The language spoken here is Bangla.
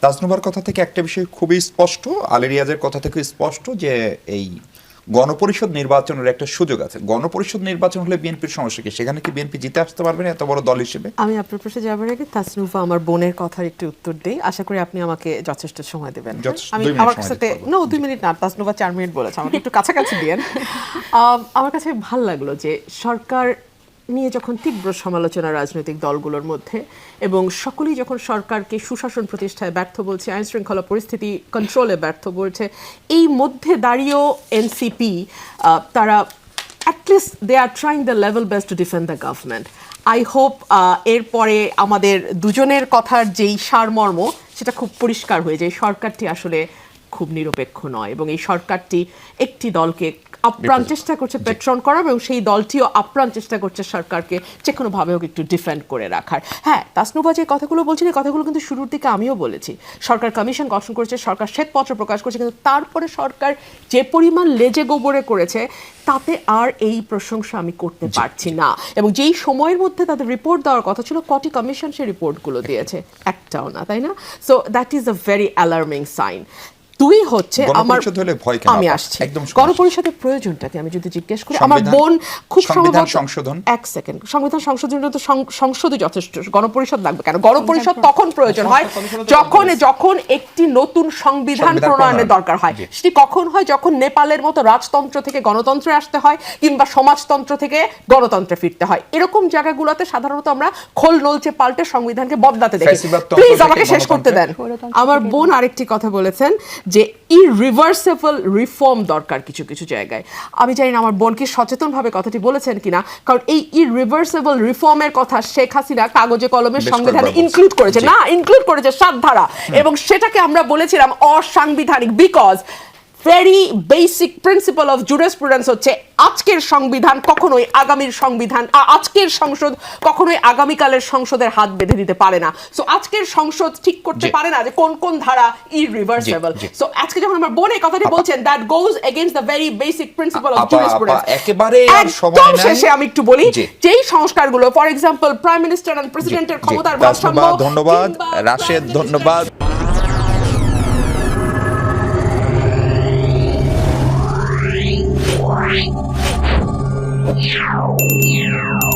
তাজনুবার কথা থেকে একটা বিষয় খুবই স্পষ্ট আলেরিয়াজের কথা থেকে স্পষ্ট যে এই গণপরিষদ নির্বাচনের একটা সুযোগ আছে। গণপরিষদ নির্বাচন হলে বিএনপির সমস্যা কি? সেখানে কি বিএনপি জিতে আসতে পারবে না এত বড় দল হিসেবে? আমি আপনার প্রশ্নে যাবার আগে তাসনুফা আমার বোনের কথার একটু উত্তর দেই। আশা করি আপনি আমাকে যথেষ্ট সময় দেবেন? আমি আমার সাথে না দুই মিনিট না তাসনুফা চার মিনিট বলেছে আমাকে একটু কাছাকাছি দিয়েন। আম, আমার কাছে ভালো লাগল যে সরকার নিয়ে যখন তীব্র সমালোচনা রাজনৈতিক দলগুলোর মধ্যে এবং সকলেই যখন সরকারকে সুশাসন প্রতিষ্ঠায় ব্যর্থ বলছে আইন শৃঙ্খলা পরিস্থিতি কন্ট্রোলে ব্যর্থ বলছে, এই মধ্যে দাঁড়িয়েও এনসিপি তারা at least they are trying the level best to defend the government I hope এরপরে আমাদের দুজনের কথার যেই সারমর্ম, সেটা খুব পরিষ্কার হয়ে যায়। সরকারটি আসলে খুব নিরপেক্ষ নয় এবং এই সরকারটি একটি দলকে আপ্রাণ চেষ্টা করছে পেট্রন করার এবং সেই দলটিও আপ্রাণ চেষ্টা করছে সরকারকে যে কোনোভাবে হোক একটু ডিফেন্ড করে রাখার। হ্যাঁ তাসনুবা যে কথাগুলো বলছেন এই কথাগুলো কিন্তু শুরুর দিকে আমিও বলেছি। সরকার কমিশন গঠন করেছে সরকার শ্বেতপত্র প্রকাশ করেছে কিন্তু তারপরে সরকার যে পরিমাণ লেজে গোবরে করেছে তাতে আর এই প্রশংসা আমি করতে পারছি না। এবং যেই সময়ের মধ্যে তাদের রিপোর্ট দেওয়ার কথা ছিল কটি কমিশন সেই রিপোর্টগুলো দিয়েছে? একটাও না তাই না? So that is a very alarming sign দুই হচ্ছে আমার আমি আসছি। গণপরিষদের প্রয়োজনটাকে আমি যদি জিজ্ঞেস করি আমার বোন খুব সংবিধান সম্ভবত সংশোধন? এক সেকেন্ড। সংবিধান সংশোধনের জন্য তো সং- সংসদই যথেষ্ট। গণপরিষদ লাগবে কেন? গণপরিষদ তখন প্রয়োজন হয় যখন যখন একটি নতুন সংবিধান প্রণয়নের দরকার হয়। সেটি কখন হয়? যখন নেপালের মতো রাজতন্ত্র থেকে গণতন্ত্রে আসতে হয় কিংবা সমাজতন্ত্র থেকে গণতন্ত্রে ফিরতে হয়। এরকম জায়গাগুলোতে সাধারণত আমরা খোল নলচে পাল্টে সংবিধানকে বদলাতে দেখি। প্লিজ আমাকে শেষ করতে দেন। আমার বোন আরেকটি কথা বলেছেন। যে ইরিভার্সেবল রিফর্ম দরকার কিছু কিছু জায়গায়। আমি জানি না আমার বোনকে সচেতনভাবে কথাটি বলেছেন কিনা কারণ এই ইরিভার্সেবল রিফর্মের কথা শেখ হাসিনা কাগজে কলমের সংবিধানে ইনক্লুড করেছে। না ইনক্লুড করেছে সাত ধারা। এবং সেটাকে আমরা বলেছিলাম অসাংবিধানিক because very basic principle of jurisprudence হচ্ছে আজকের সংবিধান কখনোই আগামীর সংবিধান আজকের সংসদ কখনোই আগামীকালের সংসদের হাত বেঁধে দিতে পারে না। সো আজকের সংসদ ঠিক করতে পারে না যে কোন কোন ধারা ইরিভার্সেবল। সো আজকে যখন আমার বোন এই কথাটি বলছেন that goes against the very basic principle of jurisprudence একেবারে আর সময় নাই। শেষে আমি একটু বলি। যেই সংস্কারগুলো for example prime minister and প্রেসিডেন্টের ক্ষমতার ভারসাম্য ধন্যবাদ। রাশেদ ধন্যবাদ। Meow.